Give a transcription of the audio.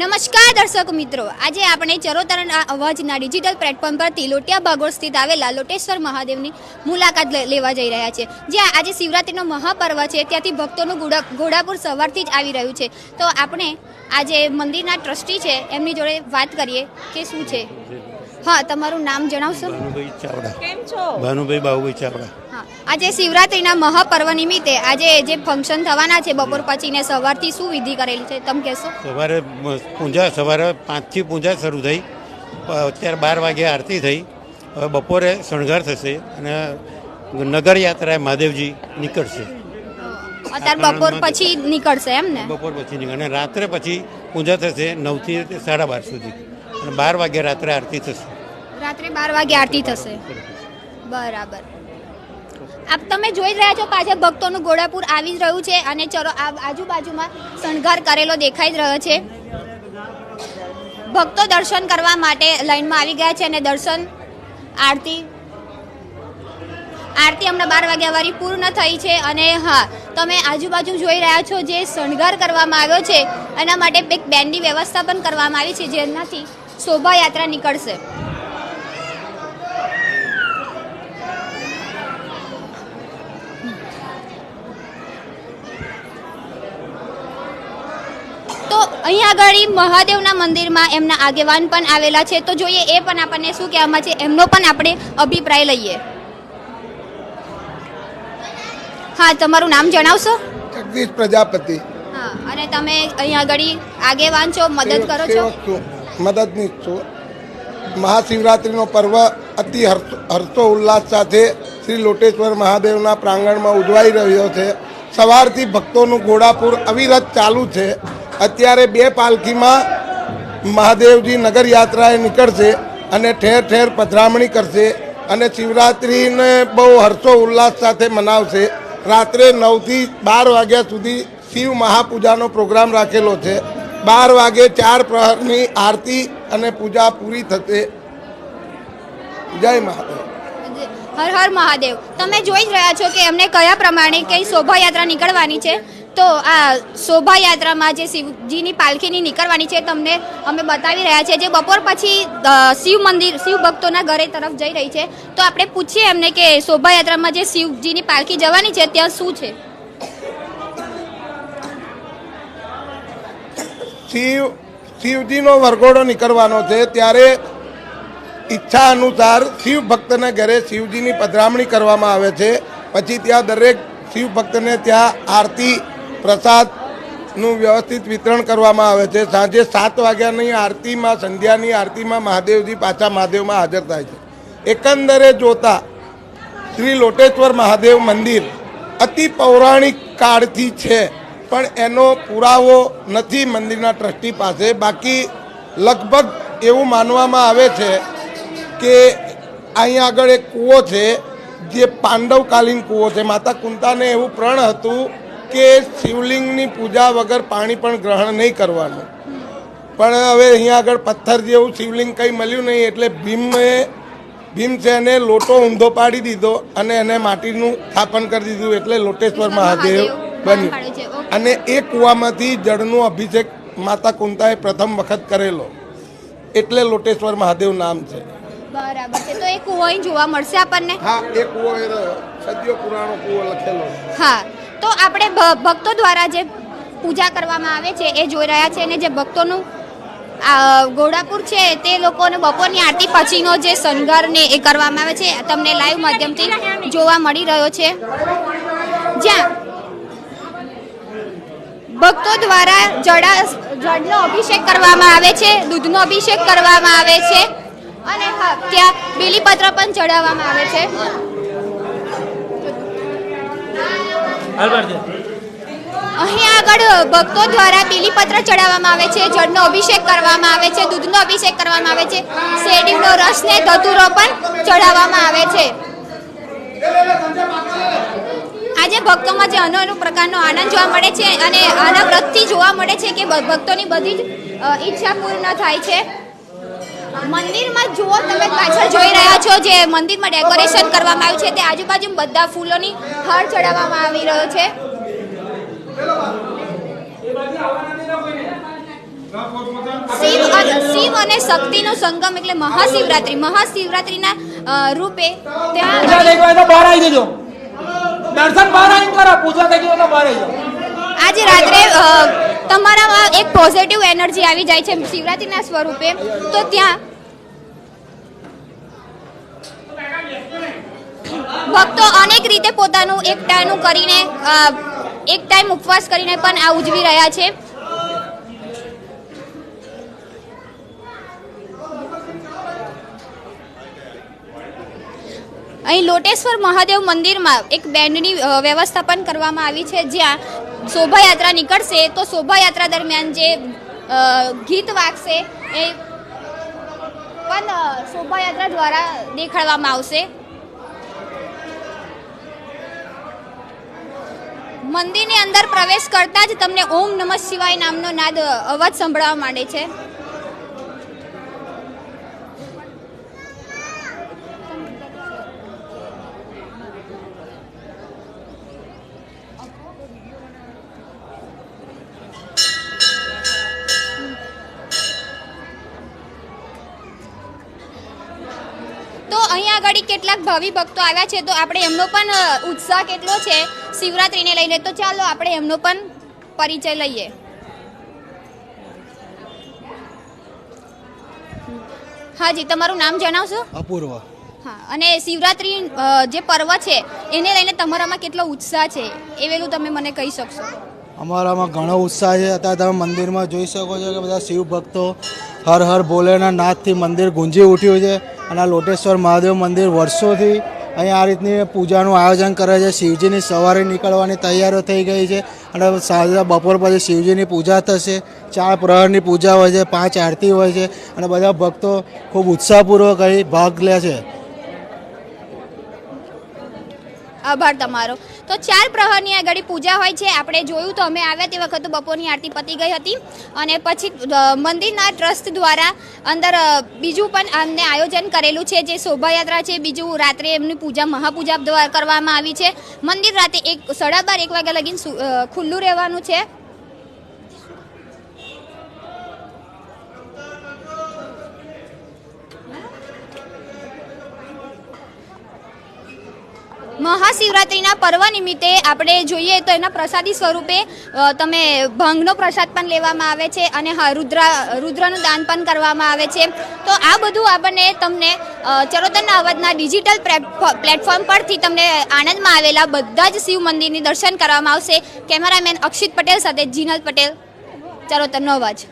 નમસ્કાર દર્શક મિત્રો. આજે આપણે ચરોતરણ અવાજના ડિજિટલ પ્લેટફોર્મ પરથી લોટિયા ભાગોળ સ્થિત આવેલા લોટેશ્વર મહાદેવની મુલાકાત લેવા જઈ રહ્યા છે જ્યાં આજે શિવરાત્રિનો મહાપર્વ છે, ત્યાંથી ભક્તોનું ઘોડા ઘોડાપુર સવારથી જ આવી રહ્યું છે. તો આપણે આજે મંદિરના ટ્રસ્ટી છે, એમની જોડે વાત કરીએ કે શું છે? હા તમારું નામ જણાવશો? ભાનુભાઈ ચાવડા. કેમ છો? ભાનુભાઈ બાહુભાઈ ચાવડા. હા આજે શિવરાત્રિના મહાપર્વ નિમિત્તે આજે જે ફંક્શન થવાના છે બપોર પછી ને સવારથી શું વિધિ કરેલી છે તમે કહેશો? સવારે પૂજા સવારે પાંચથી પૂજા શરૂ થઈ. અત્યારે બાર વાગે આરતી થઈ. હવે બપોરે શણગાર થશે અને નગર યાત્રા મહાદેવજી નીકળશે. અત્યારે બપોર પછી નીકળશે એમ ને? બપોર પછી નીકળે. અને રાત્રે પછી પૂજા થશે નવથી સાડા બાર સુધી. અને બાર વાગે રાત્રે આરતી થશે. રાત્રે બાર વાગે આરતી થશે. બરાબર. આપ તમે જોઈ રહ્યા છો પાછળ ભક્તોનું ઘોડાપુર આવી જ રહ્યું છે અને ચલો આજુબાજુમાં શણગાર કરેલો દેખાઈ જ રહ્યો છે. ભક્તો દર્શન કરવા માટે લાઈનમાં આવી ગયા છે અને દર્શન, આરતી આરતી હમણાં બાર વાગ્યા વાળી પૂર્ણ થઈ છે અને હા, તમે આજુબાજુ જોઈ રહ્યા છો જે શણગાર કરવામાં આવ્યો છે. એના માટે એક બેન્ડની વ્યવસ્થા પણ કરવામાં આવી છે જેનાથી શોભાયાત્રા નીકળશે. તો અહીંયા આગળ મહાદેવના મંદિરમાં એમના આગેવાન પણ આવેલા છે. તો જોઈએ એ પણ આપણને શું કહેવામાં છે. એમનો પણ આપણે અભિપ્રાય લઈએ. હા તમારું નામ જણાવશો? જગદીશ પ્રજાપતિ. હા અને તમે અહીંયા આગળ આગેવાન છો મદદ કરો છો? મદદનીશ છું. મહાશિવરાત્રિનો પર્વ અતિ હર્ષો ઉલ્લાસ સાથે શ્રી લોટેશ્વર મહાદેવના પ્રાંગણમાં ઉજવાઈ રહ્યો છે. સવારથી ભક્તોનું ઘોડાપુર અવિરત ચાલુ છે. અત્યારે બે પાલખીમાં મહાદેવજી નગર યાત્રાએ નીકળશે અને ઠેર ઠેર પધરામણી કરશે અને શિવરાત્રિને બહુ હર્ષો ઉલ્લાસ સાથે મનાવશે. રાત્રે નવથી બાર વાગ્યા સુધી શિવ મહાપૂજાનો પ્રોગ્રામ રાખેલો છે. બાર વાગે ચાર પ્રહરની આરતી અને પૂજા પૂરી થશે. જય મહાદેવ. હર હર મહાદેવ. તમે જોઈ જ રહ્યા છો કે એમને કયા પ્રમાણે કઈ શોભાયાત્રા નીકળવાની છે? તો આ શોભાયાત્રામાં જે શિવજીની પાલખીની નીકળવાની છે તમને અમે બતાવી રહ્યા છે જે બપોર પછી શિવ મંદિર, શિવ ભક્તોના ઘરે તરફ જઈ રહી છે. તો આપણે પૂછીએ એમને કે શોભાયાત્રામાં જે શિવજીની પાલખી જવાની છે, ત્યાં શું છે? શિવ, શિવજીનો વરઘોડો નીકળવાનો છે ત્યારે ઈચ્છા અનુસાર શિવ ભક્તના ઘરે શિવજીની પધરામણી કરવામાં આવે છે. પછી ત્યાં દરેક શિવ ભક્તને ત્યાં આરતી પ્રસાદનું વ્યવસ્થિત વિતરણ કરવામાં આવે છે. સાંજે સાત વાગ્યાની આરતીમાં, સંધ્યાની આરતીમાં મહાદેવજી પાછા મહાદેવમાં હાજર થાય છે. એકંદરે જોતા શ્રી લોટેશ્વર મહાદેવ મંદિર અતિ પૌરાણિક કાળથી છે, પણ એનો પુરાવો નથી મંદિરના ટ્રસ્ટી પાસે. બાકી લગભગ એવું માનવામાં આવે છે કે અહીંયા આગળ એક કૂવો છે, જે પાંડવકાલીન કૂવો છે. માતા કુંતાને એવું પ્રણ હતું કે શિવલિંગની પૂજા વગર પાણી પણ ગ્રહણ નહીં કરવાનું. પણ હવે અહીંયા આગળ પથ્થર જેવું શિવલિંગ કંઈ મળ્યું નહીં એટલે ભીમે ભીમસેને લોટો ઊંધો પાડી દીધો અને એને માટીનું સ્થાપન કરી દીધું એટલે લોટેશ્વર મહાદેવ બન્યું. અને એ કૂવામાંથી જળનો અભિષેક માતા કુંતાએ પ્રથમ વખત કરેલો. એટલે લોટેશ્વર મહાદેવ નામ છે. બરાબર છે. તો એ કૂવો અહીં જોવા મળશે આપણને? હા એ કૂવો એ સદીઓ પુરાણો કૂવો લખેલો હા. તો આપણે ભક્તો દ્વારા જે પૂજા કરવામાં આવે છે, એ જોઈ રહ્યા છે અને જે ભક્તોનું, આ ઘોડાપુર છે, તે લોકોને બપોરની આરતી પછીનો જે શણગાર ને એ કરવામાં આવે છે, તમને લાઈવ માધ્યમથી જોવા મળી રહ્યો છે. જ્યાં ભક્તો દ્વારા જડા, જળનો અભિષેક કરવામાં આવે છે, દૂધનો અભિષેક કરવામાં આવે છે, અને ત્યાં બીલીપત્ર પણ ચડાવવામાં આવે છે. અહીં આગળ ભક્તો દ્વારા બીલીપત્ર ચડાવવામાં આવે છે, જળનો અભિષેક કરવામાં આવે છે, દૂધનો અભિષેક કરવામાં આવે છે, શેરડીનો રસ ને ધતુરો પણ ચડાવવામાં આવે છે. આજે ભક્તોમાં જે અનો પ્રકારનો આનંદ જોવા મળે છે અને આના વ્રતથી જોવા મળે છે કે ભક્તોની બધી જ ઈચ્છા પૂર્ણ થાય છે. મંદિરમાં જુઓ તમે પાછળ જોઈ રહ્યા છો જે મંદિરમાં ડેકોરેશન કરવામાં આવ્યું છે તે આજુબાજુ બધા ફૂલોની હાર ચડાવવામાં આવી રહ્યો છે. શિવ શિવ અને શક્તિનો સંગમ એટલે મહાશિવરાત્રી. મહાશિવરાત્રીના રૂપે ત્યાં બહાર આવી જજો. દર્શન બહાર આવીને કરો. પૂજા થઈ ગયો બહાર આવી જાઓ. આજે રાત્રે તમારામાં એક પોઝિટિવ એનર્જી આવી જાય છે શિવરાત્રિના સ્વરૂપે, તો ત્યાં ભક્તો અનેક રીતે પોતાનું એકટાનું કરીને એક ટાઈમ ઉપવાસ કરીને પણ આ ઉજવી રહ્યા છે. અહીં લોટેશ્વર મહાદેવ મંદિરમાં એક બેન્ડની વ્યવસ્થા પણ કરવામાં આવી છે જ્યાં શોભાયાત્રા નીકળશે, તો શોભાયાત્રા દરમિયાન જે ગીત વાગશે એ પણ શોભાયાત્રા દ્વારા દેખાડવામાં આવશે. મંદિરની અંદર પ્રવેશ કરતા જ તમને ઓમ નમઃ શિવાય નામનો નાદ અવાજ સંભળાવા માંડે છે. અહીંયા આગળ કેટલાક ભાવિ ભક્તો આવ્યા છે તો આપણે એમનો પણ ઉત્સાહ કેટલો છે શિવરાત્રિને લઈને? તો ચાલો આપણે એમનો પણ પરિચય લઈએ. હાજી તમારું નામ જણાવશો? અપૂર્વ. હા અને શિવરાત્રી જે પર્વ છે એને લઈને તમારામાં કેટલો ઉત્સાહ છે એ વેલું તમે મને કહી શકશો. અમારામાં ઘણો ઉત્સાહ છે. અત્યારે તમે મંદિરમાં જોઈ શકો છો કે બધા શિવ ભક્તો હર હર ભોલેના નાથથી મંદિર ગુંજી ઉઠ્યું છે અને આ લોટેશ્વર મહાદેવ મંદિર વર્ષોથી અહીં આ રીતની પૂજાનું આયોજન કરે છે. શિવજીની સવારે નીકળવાની તૈયારીઓ થઈ ગઈ છે અને સાંજે બપોર પછી શિવજીની પૂજા થશે. ચાર પ્રહરની પૂજા હોય છે, પાંચ આરતી હોય છે અને બધા ભક્તો ખૂબ ઉત્સાહપૂર્વક અહીં ભાગ લે છે. આભાર તમારો. તો ચાર પ્રહરની આગળ પૂજા હોય છે. આપણે જોયું તો અમે આવ્યા તે વખત બપોરની આરતી પતી ગઈ હતી. અને પછી મંદિરના ટ્રસ્ટ દ્વારા અંદર બીજું પણ અમને આયોજન કરેલું છે. જે શોભાયાત્રા છે, બીજું રાત્રે એમની પૂજા, મહાપૂજા દ્વારા કરવામાં આવી છે. મંદિર રાતે એક, સાડા બાર, એક વાગ્યા લગીન ખુલ્લું રહેવાનું છે. મહાશિવરાત્રિના પર્વ નિમિત્તે આપણે જોઈએ તો એના પ્રસાદી સ્વરૂપે તમે ભંગનો પ્રસાદ પણ લેવામાં આવે છે અને રુદ્ર, રુદ્રનું દાન પણ કરવામાં આવે છે. તો આ બધું આપણને તમને ચરોતરના અવાજના ડિજિટલ પ્લેટફોર્મ પરથી તમને આણંદમાં આવેલા બધા જ શિવ મંદિરની દર્શન કરવામાં આવશે. કેમેરામેન અક્ષિત પટેલ સાથે જીનલ પટેલ, ચરોતરનો અવાજ.